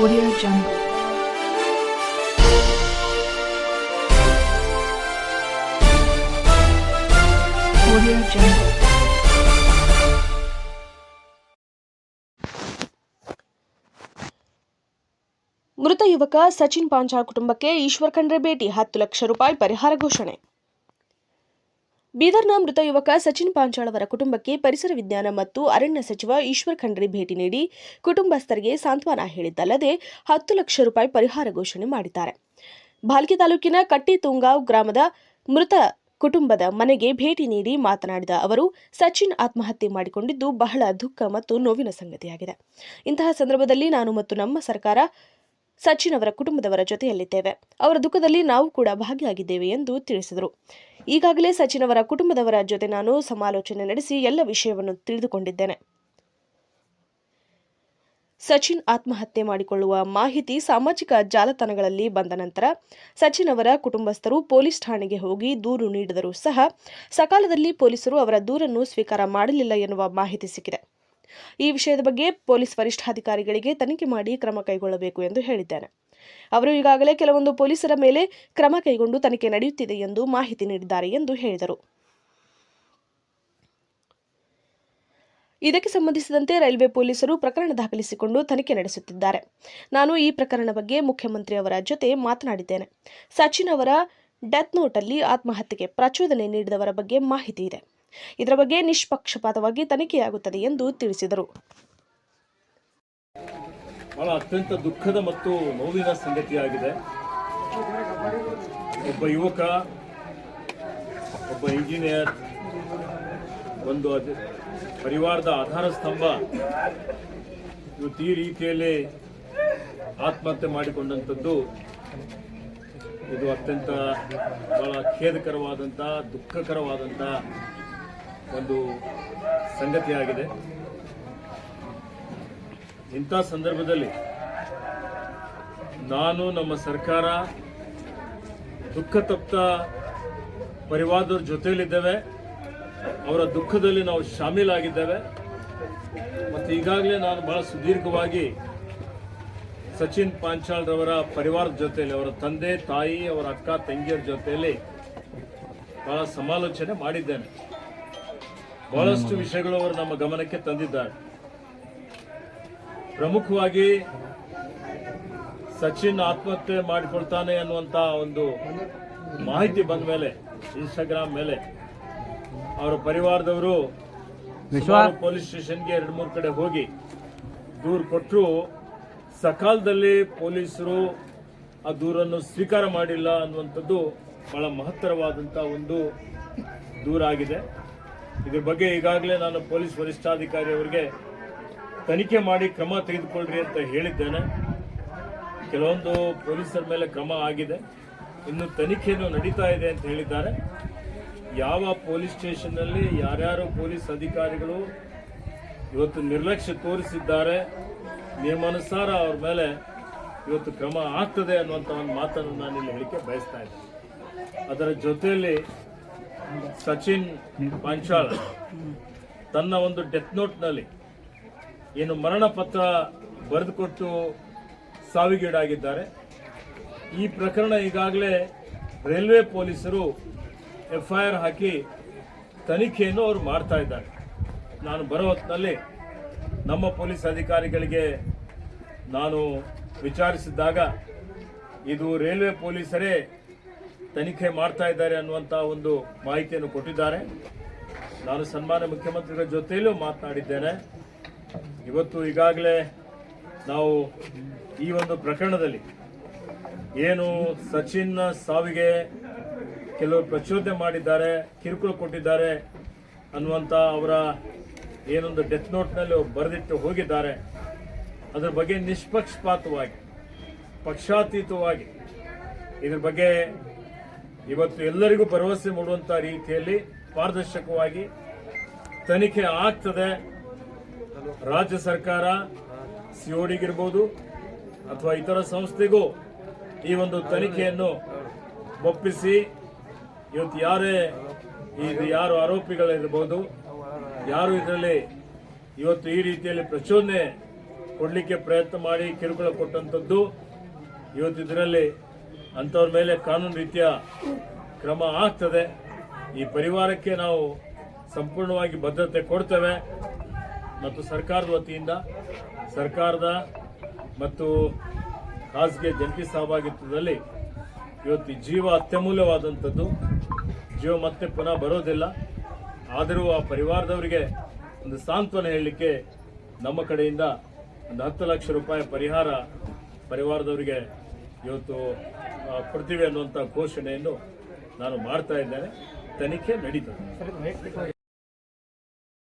Audio Jungle. ಮೃತ ಯುವಕ ಸಚಿನ್ ಪಾಂಚಾ ಕುಟುಂಬಕ್ಕೆ ಈಶ್ವರ್ ಖಂಡ್ರೆ ಭೇಟಿ, ಹತ್ತು ಲಕ್ಷ ರೂಪಾಯಿ ಪರಿಹಾರ ಘೋಷಣೆ ಬೀದರ್ನ ಮೃತ ಯುವಕ ಸಚಿನ್ ಪಾಂಚಾಳ್ ಅವರ ಕುಟುಂಬಕ್ಕೆ ಪರಿಸರ ವಿಜ್ಞಾನ ಮತ್ತು ಅರಣ್ಯ ಸಚಿವ ಈಶ್ವರ್ ಖಂಡ್ರೆ ಭೇಟಿ ನೀಡಿ ಕುಟುಂಬಸ್ಥರಿಗೆ ಸಾಂತ್ವನ ಹೇಳಿದ್ದಲ್ಲದೆ ಹತ್ತು ಲಕ್ಷ ರೂಪಾಯಿ ಪರಿಹಾರ ಘೋಷಣೆ ಮಾಡಿದ್ದಾರೆ. ಭಾಲ್ಕಿ ತಾಲೂಕಿನ ಕಟ್ಟಿತುಂಗಾವ್ ಗ್ರಾಮದ ಮೃತ ಕುಟುಂಬದ ಮನೆಗೆ ಭೇಟಿ ನೀಡಿ ಮಾತನಾಡಿದ ಅವರು, ಸಚಿನ್ ಆತ್ಮಹತ್ಯೆ ಮಾಡಿಕೊಂಡಿದ್ದು ಬಹಳ ದುಃಖ ಮತ್ತು ನೋವಿನ ಸಂಗತಿಯಾಗಿದೆ. ಇಂತಹ ಸಂದರ್ಭದಲ್ಲಿ ನಾನು ಮತ್ತು ನಮ್ಮ ಸರ್ಕಾರ ಸಚಿನ್ ಅವರ ಕುಟುಂಬದವರ ಜೊತೆಯಲ್ಲಿದ್ದೇವೆ. ಅವರ ದುಃಖದಲ್ಲಿ ನಾವು ಕೂಡ ಭಾಗಿಯಾಗಿದ್ದೇವೆ ಎಂದು ತಿಳಿಸಿದರು. ಈಗಾಗಲೇ ಸಚಿನ್ ಅವರ ಕುಟುಂಬದವರ ಜೊತೆ ನಾನು ಸಮಾಲೋಚನೆ ನಡೆಸಿ ಎಲ್ಲ ವಿಷಯವನ್ನು ತಿಳಿದುಕೊಂಡಿದ್ದೇನೆ. ಸಚಿನ್ ಆತ್ಮಹತ್ಯೆ ಮಾಡಿಕೊಳ್ಳುವ ಮಾಹಿತಿ ಸಾಮಾಜಿಕ ಜಾಲತಾಣಗಳಲ್ಲಿ ಬಂದ ನಂತರ ಸಚಿನ್ ಅವರ ಕುಟುಂಬಸ್ಥರು ಪೊಲೀಸ್ ಠಾಣೆಗೆ ಹೋಗಿ ದೂರು ನೀಡಿದರೂ ಸಹ ಸಕಾಲದಲ್ಲಿ ಪೊಲೀಸರು ಅವರ ದೂರನ್ನು ಸ್ವೀಕಾರ ಮಾಡಲಿಲ್ಲ ಎನ್ನುವ ಮಾಹಿತಿ ಸಿಕ್ಕಿದೆ. ಈ ವಿಷಯದ ಬಗ್ಗೆ ಪೊಲೀಸ್ ವರಿಷ್ಠಾಧಿಕಾರಿಗಳಿಗೆ ತನಿಖೆ ಮಾಡಿ ಕ್ರಮ ಕೈಗೊಳ್ಳಬೇಕು ಎಂದು ಹೇಳಿದ್ದೇನೆ. ಅವರು ಈಗಾಗಲೇ ಕೆಲವೊಂದು ಪೊಲೀಸರ ಮೇಲೆ ಕ್ರಮ ಕೈಗೊಂಡು ತನಿಖೆ ನಡೆಯುತ್ತಿದೆ ಎಂದು ಮಾಹಿತಿ ನೀಡಿದ್ದಾರೆ ಎಂದು ಹೇಳಿದರು. ಇದಕ್ಕೆ ಸಂಬಂಧಿಸಿದಂತೆ ರೈಲ್ವೆ ಪೊಲೀಸರು ಪ್ರಕರಣ ದಾಖಲಿಸಿಕೊಂಡು ತನಿಖೆ ನಡೆಸುತ್ತಿದ್ದಾರೆ. ನಾನು ಈ ಪ್ರಕರಣ ಬಗ್ಗೆ ಮುಖ್ಯಮಂತ್ರಿ ಅವರ ಜೊತೆ ಮಾತನಾಡಿದ್ದೇನೆ. ಸಚಿನ್ ಅವರ ಡೆತ್ ನೋಟಲ್ಲಿ ಆತ್ಮಹತ್ಯೆಗೆ ಪ್ರಚೋದನೆ ನೀಡಿದವರ ಬಗ್ಗೆ ಮಾಹಿತಿ ಇದೆ. ಇದರ ಬಗ್ಗೆ ನಿಷ್ಪಕ್ಷಪಾತವಾಗಿ ತನಿಖೆಯಾಗುತ್ತದೆ ಎಂದು ತಿಳಿಸಿದರು. ಬಹಳ ಅತ್ಯಂತ ದುಃಖದ ಮತ್ತು ನೋವಿನ ಸಂಗತಿಯಾಗಿದೆ. ಒಬ್ಬ ಯುವಕ, ಒಬ್ಬ ಇಂಜಿನಿಯರ್ ಒಂದು ಪರಿವಾರದ ಆಧಾರ ಸ್ತಂಭ ಇವತ್ತು ಈ ರೀತಿಯಲ್ಲಿ ಆತ್ಮಹತ್ಯೆ ಮಾಡಿಕೊಂಡಂಥದ್ದು ಇದು ಅತ್ಯಂತ ಬಹಳ ಖೇದಕರವಾದಂಥ ದುಃಖಕರವಾದಂಥ ಒಂದು ಸಂಗತಿಯಾಗಿದೆ. ಇಂಥ ಸಂದರ್ಭದಲ್ಲಿ ನಾನು ನಮ್ಮ ಸರ್ಕಾರ ದುಃಖ ತಪ್ತ ಪರಿವಾರದವ್ರ ಜೊತೆಯಲ್ಲಿದ್ದೇವೆ. ಅವರ ದುಃಖದಲ್ಲಿ ನಾವು ಶಾಮೀಲಾಗಿದ್ದೇವೆ. ಮತ್ತು ಈಗಾಗಲೇ ನಾನು ಬಹಳ ಸುದೀರ್ಘವಾಗಿ ಸಚಿನ್ ಪಾಂಚಾಳ್ರವರ ಪರಿವಾರದ ಜೊತೆಯಲ್ಲಿ ಅವರ ತಂದೆ ತಾಯಿ ಅವರ ಅಕ್ಕ ತಂಗಿಯರ ಜೊತೆಯಲ್ಲಿ ಬಹಳ ಸಮಾಲೋಚನೆ ಮಾಡಿದ್ದೇನೆ. ಬಹಳಷ್ಟು ವಿಷಯಗಳು ಅವರು ನಮ್ಮ ಗಮನಕ್ಕೆ ತಂದಿದ್ದಾರೆ. ಪ್ರಮುಖವಾಗಿ ಸಚಿನ್ ಆತ್ಮಹತ್ಯೆ ಮಾಡಿಕೊಳ್ತಾನೆ ಅನ್ನುವಂತ ಒಂದು ಮಾಹಿತಿ ಬಂದ ಮೇಲೆ ಇನ್ಸ್ಟಾಗ್ರಾಮ್ ಮೇಲೆ ಅವರ ಪರಿವಾರದವರು ಪೊಲೀಸ್ ಸ್ಟೇಷನ್ಗೆ ಎರಡು ಮೂರು ಕಡೆ ಹೋಗಿ ದೂರು ಕೊಟ್ಟರು ಸಕಾಲದಲ್ಲಿ ಪೊಲೀಸರು ಆ ದೂರನ್ನು ಸ್ವೀಕಾರ ಮಾಡಿಲ್ಲ ಅನ್ನುವಂಥದ್ದು ಬಹಳ ಮಹತ್ತರವಾದಂಥ ಒಂದು ದೂರಾಗಿದೆ. ಇದ್ರ ಬಗ್ಗೆ ಈಗಾಗಲೇ ನಾನು ಪೊಲೀಸ್ ವರಿಷ್ಠಾಧಿಕಾರಿ ಅವರಿಗೆ ತನಿಖೆ ಮಾಡಿ ಕ್ರಮ ತೆಗೆದುಕೊಳ್ಳ್ರಿ ಅಂತ ಹೇಳಿದ್ದೇನೆ. ಕೆಲವೊಂದು ಪೊಲೀಸರ ಮೇಲೆ ಕ್ರಮ ಆಗಿದೆ. ಇನ್ನು ತನಿಖೆಯನ್ನು ನಡೀತಾ ಇದೆ ಅಂತ ಹೇಳಿದ್ದಾರೆ. ಯಾವ ಪೊಲೀಸ್ ಸ್ಟೇಷನ್ನಲ್ಲಿ ಯಾರ್ಯಾರು ಪೊಲೀಸ್ ಅಧಿಕಾರಿಗಳು ಇವತ್ತು ನಿರ್ಲಕ್ಷ್ಯ ತೋರಿಸಿದ್ದಾರೆ, ನಿಯಮಾನುಸಾರ ಅವ್ರ ಮೇಲೆ ಇವತ್ತು ಕ್ರಮ ಆಗ್ತದೆ ಅನ್ನುವಂಥ ಒಂದು ಮಾತನ್ನು ನಾನು ಇಲ್ಲಿ ಹೇಳಿಕೆ ಬಯಸ್ತಾ ಇದ್ದೇನೆ. ಅದರ ಜೊತೆಯಲ್ಲಿ ಸಚಿನ್ ಪಾಂಚಾಳ ತನ್ನ ಒಂದು ಡೆತ್ ನೋಟ್ನಲ್ಲಿ ಏನು ಮರಣ ಪತ್ರ ಬರೆದುಕೊಟ್ಟು ಸಾವಿಗೀಡಾಗಿದ್ದಾರೆ. ಈ ಪ್ರಕರಣ ಈಗಾಗಲೇ ರೈಲ್ವೆ ಪೊಲೀಸರು ಎಫ್ಐಆರ್ ಹಾಕಿ ತನಿಖೆಯನ್ನು ಅವರು ಮಾಡ್ತಾ ಇದ್ದಾರೆ. ನಾನು ಬರೋ ಹೊತ್ತಿನಲ್ಲಿ ನಮ್ಮ ಪೊಲೀಸ್ ಅಧಿಕಾರಿಗಳಿಗೆ ನಾನು ವಿಚಾರಿಸಿದ್ದಾಗ ಇದು ರೈಲ್ವೆ ಪೊಲೀಸರೇ ತನಿಖೆ ಮಾಡ್ತಾ ಇದ್ದಾರೆ ಅನ್ನುವಂಥ ಒಂದು ಮಾಹಿತಿಯನ್ನು ಕೊಟ್ಟಿದ್ದಾರೆ. ನಾನು ಸನ್ಮಾನ್ಯ ಮುಖ್ಯಮಂತ್ರಿಗಳ ಜೊತೆಯಲ್ಲೂ ಮಾತನಾಡಿದ್ದೇನೆ. ಇವತ್ತು ಈಗಾಗಲೇ ನಾವು ಈ ಒಂದು ಪ್ರಕರಣದಲ್ಲಿ ಏನು ಸಚಿನ್ ಸಾವಿಗೆ ಕೆಲವು ಪ್ರಚೋದನೆ ಮಾಡಿದ್ದಾರೆ, ಕಿರುಕುಳ ಕೊಟ್ಟಿದ್ದಾರೆ ಅನ್ನುವಂಥ ಅವರ ಏನೊಂದು ಡೆತ್ ನೋಟ್ನಲ್ಲಿ ಬರೆದಿಟ್ಟು ಹೋಗಿದ್ದಾರೆ. ಅದರ ಬಗ್ಗೆ ನಿಷ್ಪಕ್ಷಪಾತವಾಗಿ, ಪಕ್ಷಾತೀತವಾಗಿ ಇದ್ರ ಬಗ್ಗೆ ಇವತ್ತು ಎಲ್ಲರಿಗೂ ಭರವಸೆ ಮೂಡುವಂಥ ರೀತಿಯಲ್ಲಿ ಪಾರದರ್ಶಕವಾಗಿ ತನಿಖೆ ಆಗ್ತದೆ. ರಾಜ್ಯ ಸರ್ಕಾರ ಸಿಒಡಿಗಿರ್ಬೋದು ಅಥವಾ ಇತರ ಸಂಸ್ಥೆಗೂ ಈ ಒಂದು ತನಿಖೆಯನ್ನು ಒಪ್ಪಿಸಿ. ಇವತ್ತು ಯಾರೇ ಇದು ಯಾರು ಆರೋಪಿಗಳಿರ್ಬೋದು, ಯಾರು ಇದರಲ್ಲಿ ಇವತ್ತು ಈ ರೀತಿಯಲ್ಲಿ ಪ್ರಚೋದನೆ ಕೊಡಲಿಕ್ಕೆ ಪ್ರಯತ್ನ ಮಾಡಿ ಕಿರುಕುಳ ಕೊಟ್ಟಂಥದ್ದು, ಇವತ್ತು ಇದರಲ್ಲಿ ಅಂಥವ್ರ ಮೇಲೆ ಕಾನೂನು ರೀತಿಯ ಕ್ರಮ ಆಗ್ತದೆ. ಈ ಪರಿವಾರಕ್ಕೆ ನಾವು ಸಂಪೂರ್ಣವಾಗಿ ಭದ್ರತೆ ಕೊಡ್ತೇವೆ. ಮತ್ತು ಸರ್ಕಾರದ ವತಿಯಿಂದ ಸರ್ಕಾರದ ಮತ್ತು ಖಾಸಗಿ ಜಂಟಿ ಸಹಭಾಗಿತ್ವದಲ್ಲಿ ಇವತ್ತು ಜೀವ ಅತ್ಯಮೂಲ್ಯವಾದಂಥದ್ದು. ಜೀವ ಮತ್ತೆ ಪುನಃ ಬರೋದಿಲ್ಲ. ಆದರೂ ಆ ಪರಿವಾರದವರಿಗೆ ಒಂದು ಸಾಂತ್ವನ ಹೇಳಲಿಕ್ಕೆ ನಮ್ಮ ಕಡೆಯಿಂದ ಒಂದು ಹತ್ತು ಲಕ್ಷ ರೂಪಾಯಿ ಪರಿಹಾರ ಪರಿವಾರದವರಿಗೆ ಇವತ್ತು ಕೊಡ್ತೀವಿ ಅನ್ನುವಂಥ ಘೋಷಣೆಯನ್ನು ನಾನು ಮಾಡ್ತಾ ಇದ್ದೇನೆ. ತನಿಖೆ ನಡೀತದೆ.